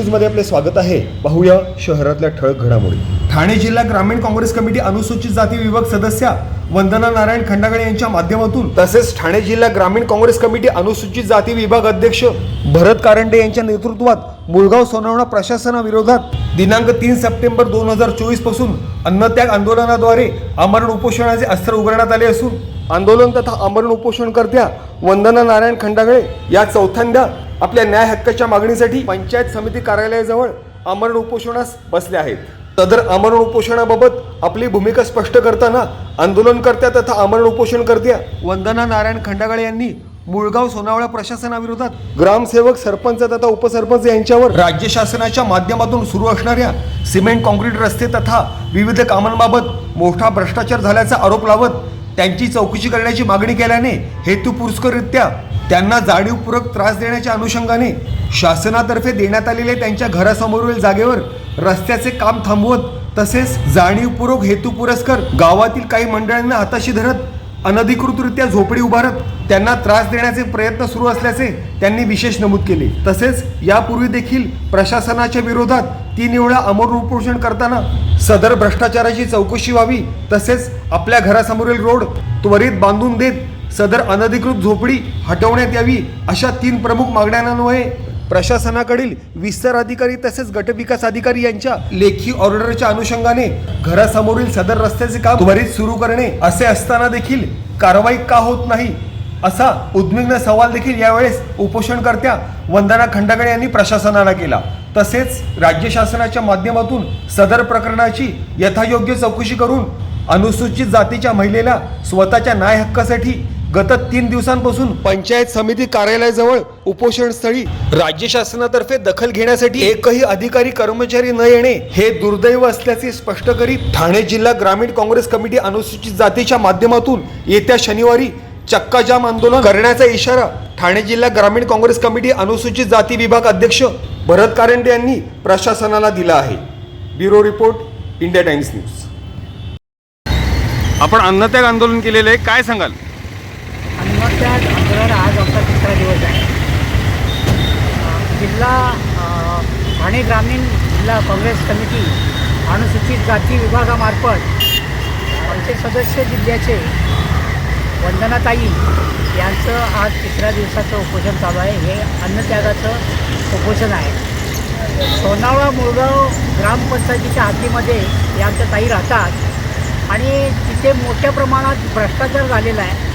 न्यूजमध्ये आपले स्वागत आहे. पाहूया शहरातल्या ठळक घडामोडी. ठाणे जिल्हा ग्रामीण काँग्रेस कमिटी अनुसूचित जाती विभाग सदस्या वंदना नारायण खंडागळे यांच्या माध्यमातून तसेच ठाणे जिल्हा ग्रामीण काँग्रेस कमिटी अनुसूचित जाती विभाग अध्यक्ष भरत कारंडे यांच्या नेतृत्वात मुळगाव सोनवणा प्रशासनाविरोधात दिनांक तीन सप्टेंबर दोन हजार चोवीसपासून अन्नत्याग आंदोलनाद्वारे आमरण उपोषणाचे अस्त्र उघडण्यात आले असून आंदोलन तथा आमरण उपोषणकर्त्या वंदना नारायण खंडागळे या चौथ्यांदा आपल्या न्याय हक्काच्या मागणीसाठी पंचायत समिती कार्यालयाजवळ आमरण उपोषणास बसले आहेत. सदर आमरण उपोषणाबाबत आपली भूमिका स्पष्ट करताना आंदोलनकर्त्या तथा आमरण उपोषणकर्त्या वंदना नारायण खंडागळे यांनी मुळगाव सोनावळा प्रशासनाविरोधात ग्रामसेवक सरपंच तथा उपसरपंच यांच्यावर राज्य शासनाच्या माध्यमातून सुरू असणाऱ्या सिमेंट कॉन्क्रीट रस्ते तथा विविध कामांबाबत मोठा भ्रष्टाचार झाल्याचा आरोप लावत त्यांची चौकशी करण्याची मागणी केल्याने हेतुपुरस्कररित्या त्यांना जाणीवपूर्वक त्रास देण्याच्या अनुषंगाने शासनातर्फे देण्यात आलेल्या त्यांच्या घरासमोरील जागेवर रस्त्याचे काम थांबवत तसेच जाणीवपूर्वक हेतुपुरस्कर गावातील काही मंडळांना हाताशी धरत अनधिकृतरित्या झोपडी उभारत त्यांना त्रास देण्याचे प्रयत्न सुरू असल्याचे त्यांनी विशेष नमूद केले. तसेच यापूर्वी देखील प्रशासनाच्या विरोधात तीन वेळा अमर उपोषण करताना सदर भ्रष्टाचाराची चौकशी व्हावी तसेच आपल्या घरासमोरील रोड त्वरित बांधून देत सदर अनधिकृत झोपडी हटवण्यात यावी अशा तीन प्रमुख मागण्यांन्वये प्रशासनाकडील विस्तार अधिकारी तसेच गटविकास अधिकारी यांच्या लेखी ऑर्डरच्या अनुषंगाने घरासमोरील सदर रस्त्याचे काम त्वरित सुरू करणे असे असताना देखील कारवाई का होत नाही असा उद्विग्न सवाल देखील यावेळेस उपोषणकर्त्या वंदना खंडागळे यांनी प्रशासनाला केला. तसेच राज्य शासनाच्या माध्यमातून सदर प्रकरणाची यथायोग्य चौकशी करून अनुसूचित जातीच्या महिलेला स्वतःच्या न्याय हक्कासाठी गत तीन दिवसांपासून पंचायत समिती कार्यालयाजवळ उपोषण स्थळी राज्य शासनातर्फे दखल घेण्यासाठी एकही अधिकारी कर्मचारी न येणे हे दुर्दैव असल्याचे स्पष्ट करीत ठाणे जिल्हा ग्रामीण काँग्रेस कमिटी अनुसूचित जातीच्या माध्यमातून येत्या शनिवारी चक्काजाम आंदोलन करण्याचा इशारा ठाणे जिल्हा ग्रामीण काँग्रेस कमिटी अनुसूचित जाती विभाग अध्यक्ष भरत कारंडे यांनी प्रशासनाला दिला आहे. Bureau report India Times news. आपण अन्नत्याग आंदोलन केलेलं आहे. काय सांगाल? आणि मग आंदोलन आज आमचा तिसरा दिवस आहे. जिल्हा ठाणे ग्रामीण जिल्हा काँग्रेस कमिटी अनुसूचित जाती विभागामार्फत आमचे सदस्य जिल्ह्याचे वंदनाताई यांचं आज तिसऱ्या दिवसाचं उपोषण चालू आहे. हे अन्नत्यागाचं उपोषण आहे. सोनावळा मुळगाव ग्रामपंचायतीच्या हद्दीमध्ये या आमच्या ताई राहतात आणि तिथे मोठ्या प्रमाणात भ्रष्टाचार झालेला आहे.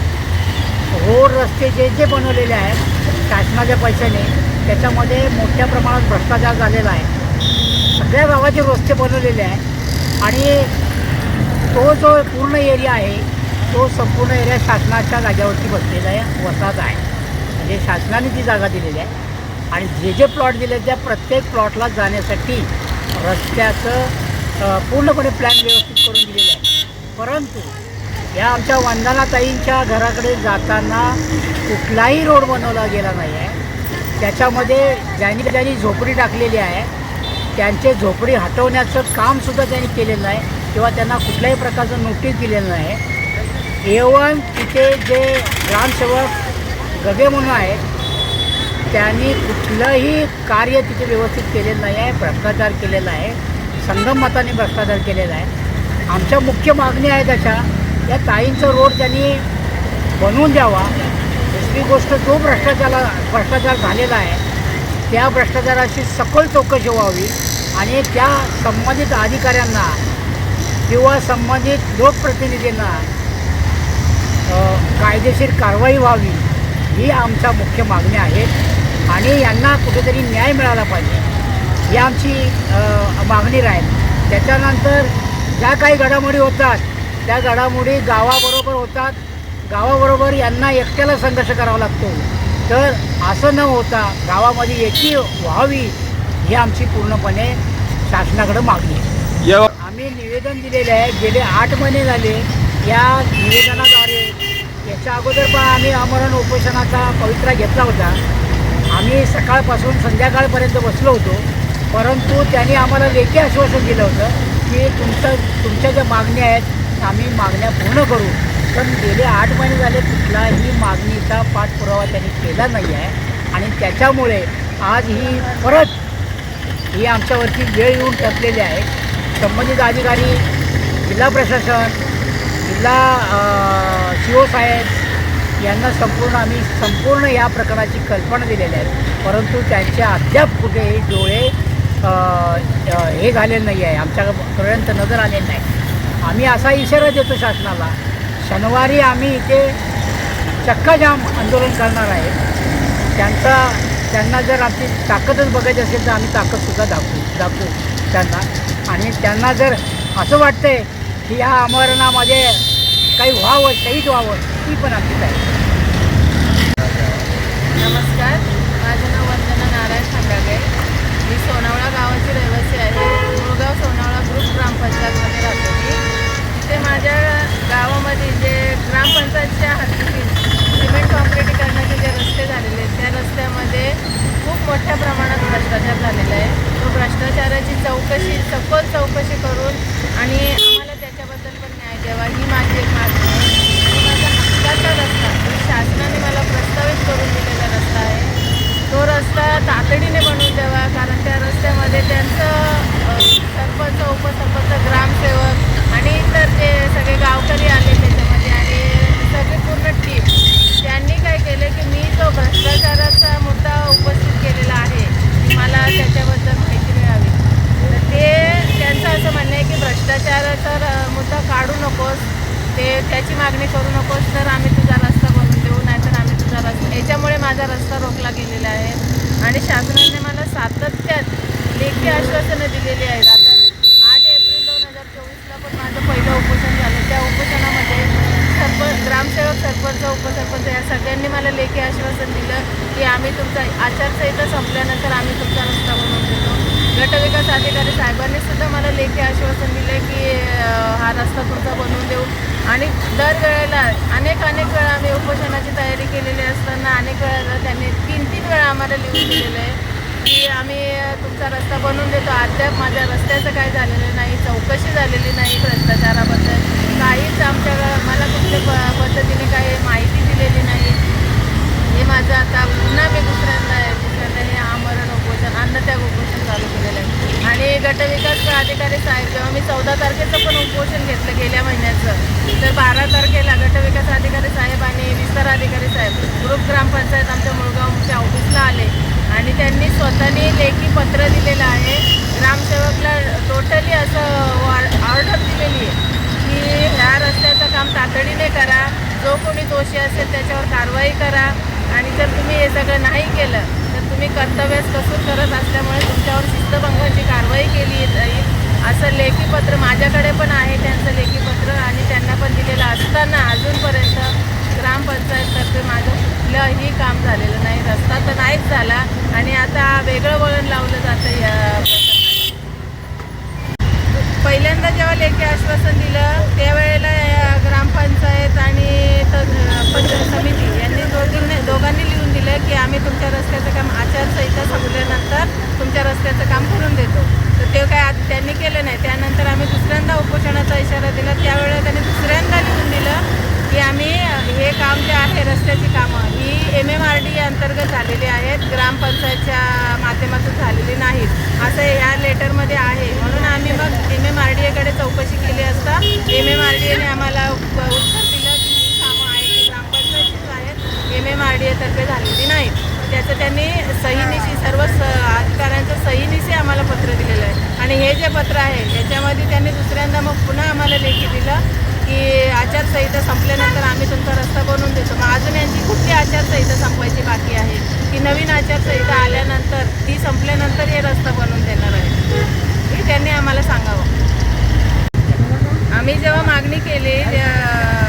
रोड रस्ते जे जे बनवलेले आहेत शासनाच्या पैशाने त्याच्यामध्ये मोठ्या प्रमाणात भ्रष्टाचार झालेला आहे. सगळ्या गावाचे रस्ते बनवलेले आहे आणि तो जो पूर्ण एरिया आहे तो संपूर्ण एरिया शासनाच्या जागेवरती बसलेला आहे वसाहत आहे. म्हणजे शासनाने ती जागा दिलेली आहे. आणि जे जे प्लॉट दिले त्या प्रत्येक प्लॉटला जाण्यासाठी रस्त्याचं पूर्णपणे प्लॅन व्यवस्थित करून दिलेलं आहे. परंतु या आमच्या वंदनाताईंच्या घराकडे जाताना कुठलाही रोड बनवला गेला नाही आहे त्याच्यामध्ये ज्यांनी ज्यांनी झोपडी टाकलेली आहे त्यांचे झोपडी हटवण्याचं कामसुद्धा त्यांनी केलेलं नाही किंवा त्यांना कुठल्याही प्रकारचं नोटीस दिलेलं नाही. एवन तिथे जे ग्रामसेवक गगे म्हणून आहेत त्यांनी कुठलंही कार्य तिथे व्यवस्थित केलेलं नाही आहे भ्रष्टाचार केलेला आहे संगम मताने भ्रष्टाचार केलेला आहे. आमच्या मुख्य मागणी आहे त्याच्या या ताईंचा रोड त्यांनी बनवून द्यावा. दुसरी गोष्ट जो भ्रष्टाचार भ्रष्टाचार झालेला आहे त्या भ्रष्टाचाराची सखोल चौकशी व्हावी आणि त्या संबंधित अधिकाऱ्यांना किंवा संबंधित लोकप्रतिनिधींना कायदेशीर कारवाई व्हावी ही आमच्या मुख्य मागणी आहेत आणि यांना कुठेतरी न्याय मिळाला पाहिजे ही आमची मागणी राहील. त्याच्यानंतर ज्या काही घडामोडी होतात त्या घडामोडी गावाबरोबर होतात. गावाबरोबर यांना एकट्याला संघर्ष करावा लागतो. तर असं न होता गावामध्ये एकी व्हावी ही आमची पूर्णपणे शासनाकडे मागणी आहे. आम्ही निवेदन दिलेले आहे. गेले आठ महिने झाले या निवेदनाद्वारे याच्या अगोदर पण आम्ही आमरण उपोषणाचा पवित्रा घेतला होता. आम्ही सकाळपासून संध्याकाळपर्यंत बसलो होतो. परंतु त्यांनी आम्हाला लेखी आश्वासन दिलं होतं की तुमचं तुमच्या ज्या मागण्या आहेत आम्ही मागण्या पूर्ण करू. पण गेले आठ महिने झाले कुठलाही मागणीचा पाठपुरावा त्यांनी केला नाही आहे. आणि त्याच्यामुळे आज ही परत ही आमच्यावरती वेळ येऊन टपलेली आहे. संबंधित अधिकारी जिल्हा प्रशासन जिल्हा सी ओ साहेब यांना संपूर्ण आम्ही संपूर्ण या प्रकरणाची कल्पना दिलेली आहे. परंतु त्यांच्या अद्याप कुठेही डोळे हे झालेले नाही आहे. आमच्यापर्यंत नजर आलेली नाही. आम्ही असा इशारा देतो शासनाला शनिवारी आम्ही इथे चक्काजाम आंदोलन करणार आहे. त्यांचा त्यांना जर आमची ताकदच बघायची असेल तर आम्ही ताकदसुद्धा दाखवू दाखवू त्यांना. आणि त्यांना जर असं वाटतंय की ह्या आमरणामध्ये काही व्हावं शहीद व्हावं ती पण आमची आहे नमस्कार. माझं नाव वंदना नारायण खंडागळे. मी सोनावळा गावाची रहिवासी आहे. मुळगाव सोनावळा ग्रुप ग्रामपंचायतमध्ये राहतो. माझ्या गावामध्ये जे ग्रामपंचायतच्या हद्दीतील सिमेंट कॉम्प्लेक्स जे रस्ते झालेले आहेत त्या रस्त्यामध्ये खूप मोठ्या प्रमाणात भ्रष्टाचार झालेला आहे तो भ्रष्टाचाराची चौकशी सखोल चौकशी करून आणि आम्हाला त्याच्याबद्दल पण न्याय द्यावा ही माझी एक मागणी आहे आणि माझा हक्काचा रस्ता जो शासनाने मला प्रस्तावित करून दिलेला रस्ता आहे तो रस्ता तातडीने बनवून द्यावा कारण त्या रस्त्यामध्ये त्यांचं अ, सरपंच उपसरपंच ग्रामसेवक आणि इतर जे सगळे गावकरी आले त्याच्यामध्ये आणि सगळे पूर्ण टीम त्यांनी काय केले की मी जो भ्रष्टाचाराचा मुद्दा उपस्थित केलेला आहे की मला त्याच्याबद्दल माहिती मिळावी तर ते त्यांचं असं म्हणणं आहे की भ्रष्टाचाराचा र- मुद्दा काढू नकोस ते त्याची मागणी करू नकोस तर आम्ही तुझा रस्ता बनवून देऊ नाहीतर आम्ही तुझा रस्ता याच्यामुळे माझा रस्ता रोखला गेलेला आहे. आणि शासनाने मला सातत्यात लेखी आश्वासनं दिलेली आहेत. आता आठ एप्रिल दोन हजार चोवीसला पण माझं पहिलं उपोषण झालं. त्या उपोषणामध्ये सरपंच ग्रामसेवक सरपंच उपसरपंच या सगळ्यांनी मला लेखी आश्वासन दिलं की आम्ही तुमचा आचारसंहिता संपल्यानंतर आम्ही तुमचा रस्ता बनवून देतो. गटविकास अधिकारी साहेबांनी सुद्धा मला लेखी आश्वासन दिले की हा रस्ता तुमचा बनवून देऊ. आणि दरवेळेला अनेक अनेक वेळा आम्ही उपोषणाची तयारी केलेली असताना अनेक वेळा त्यांनी तीन तीन वेळा आम्हाला लिहून दिलेलं आहे की आम्ही तुमचा रस्ता बनवून देतो. अद्याप माझ्या रस्त्याचं काही झालेलं नाही चौकशी झालेली नाही भ्रष्टाचाराबद्दल. काहीच आमच्या मला कुठल्या प पद्धतीने काही माहिती दिलेली नाही. हे माझं आता पुन्हा मी दुसऱ्यांदा आहे दुसऱ्यांदा हे आमरण उपोषण अन्नत्याग उपोषण चालू केलेलं आहे आणि गटविकास अधिकारी साहेब जेव्हा मी चौदा तारखेचं पण उपोषण घेतलं गेल्या महिन्याचं तर बारा तारखेला गटविकास अधिकारी साहेब आणि विस्तार अधिकारी साहेब ग्रुप ग्रामपंचायत आमच्या मुळगावच्या ऑफिसला आले. आणि त्यांनी स्वतःने लेखी पत्र दिलेलं आहे. ग्रामसेवकला टोटली असं ऑर्डर दिलेली आहे की ह्या रस्त्याचं काम तातडीने करा. जो कोणी दोषी असेल त्याच्यावर कारवाई करा. आणि जर तुम्ही हे सगळं नाही केलं तर तुम्ही कर्तव्यास कसूर करत असल्यामुळे तुमच्यावर शिस्तभंगाची कारवाई केली जाईल असं लेखीपत्र माझ्याकडे पण आहे त्यांचं लेखीपत्र आणि त्यांना पण दिलेलं असताना अजूनपर्यंत ग्रामपंचायततर्फे माझं कुठलंही काम झालेलं नाही. रस्ता तर नाहीच झाला आणि आता वेगळं वळण लावलं जातं या पहिल्यांदा जेव्हा लेखी आश्वासन दिलं त्यावेळेला ग्रामपंचायत आणि पंचायत समिती यांनी दोघींनी दोघांनी लिहून दिलं की आम्ही तुमच्या रस्त्यात काम आचारसंहिता संपल्यानंतर तुमच्या रस्त्याचं काम करून देतो तर ते काय आज त्यांनी केलं नाही त्यानंतर आम्ही दुसऱ्यांदा उपोषणाचा इशारा दिला त्यावेळेला त्यांनी दुसऱ्यांदा लिहून दिलं की आम्ही हे काम जे आहे रस्त्याची कामं ही एम एम आर डी अंतर्गत झालेली आहेत ग्रामपंचायतच्या माध्यमातून झालेली नाहीत. असं या लेटरमध्ये आहे. म्हणून आम्ही मग एम एम आर डी एकडे चौकशी केली असता एम एम आर डी एने आम्हाला उत्तर दिलं की ही कामं आहेत ग्रामपंचायतीच आहेत एम एम आर डी एतर्फे झालेली नाहीत. त्याचं त्यांनी सहीनिशी सर्व स अधिकाऱ्यांचं सहीनिशी आम्हाला पत्र दिलेलं आहे. आणि हे जे पत्र आहे याच्यामध्ये त्यांनी दुसऱ्यांदा मग पुन्हा आम्हाला लेखी दिलं की आचारसंहिता संपल्यानंतर आम्ही तुमचा रस्ता बनवून देतो. मग अजून यांची कुठली आचारसंहिता संपवायची बाकी आहे? की नवीन आचारसंहिता आल्यानंतर ती संपल्यानंतर हे रस्ता बनवून देणार आहे? हे त्यांनी आम्हाला सांगावं. आम्ही जेव्हा मागणी केली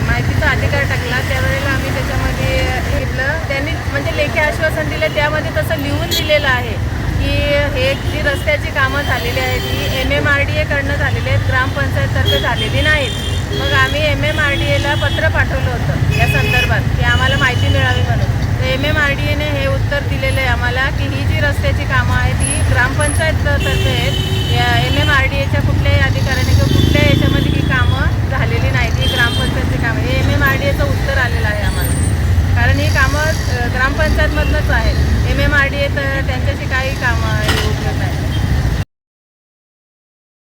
माहितीचा अधिकार टाकला त्यावेळेला आम्ही त्याच्यामध्ये घेतलं त्यांनी म्हणजे लेखी आश्वासन दिलं त्यामध्ये पण दिलेलं आहे की हे जी रस्त्याची कामं झालेली आहेत ही एम एम आर डी एकडनं झालेली आहेत ग्रामपंचायततर्फे झालेली नाहीत. मग आम्ही एम एम आर डी एला पत्र पाठवलं होतं या संदर्भात की आम्हाला माहिती मिळावी म्हणून. तर एम एम आर डी एने हे उत्तर दिलेलं आहे आम्हाला की ही जी रस्त्याची कामं आहेत ही ग्रामपंचायततर्फे आहेत. या एम एम आर डी एच्या कुठल्याही अधिकाऱ्याने किंवा कुठल्याही याच्यामध्ये ही कामं झालेली नाहीत ही ग्रामपंचायतची कामं. हे एम एम आर डी एचं उत्तर आलेलं आहे आम्हाला. कारण ही कामं ग्रामपंचायतमधनंच आहेत. M M R D A तर त्यांच्याशी काही कामं उपलब्ध आहेत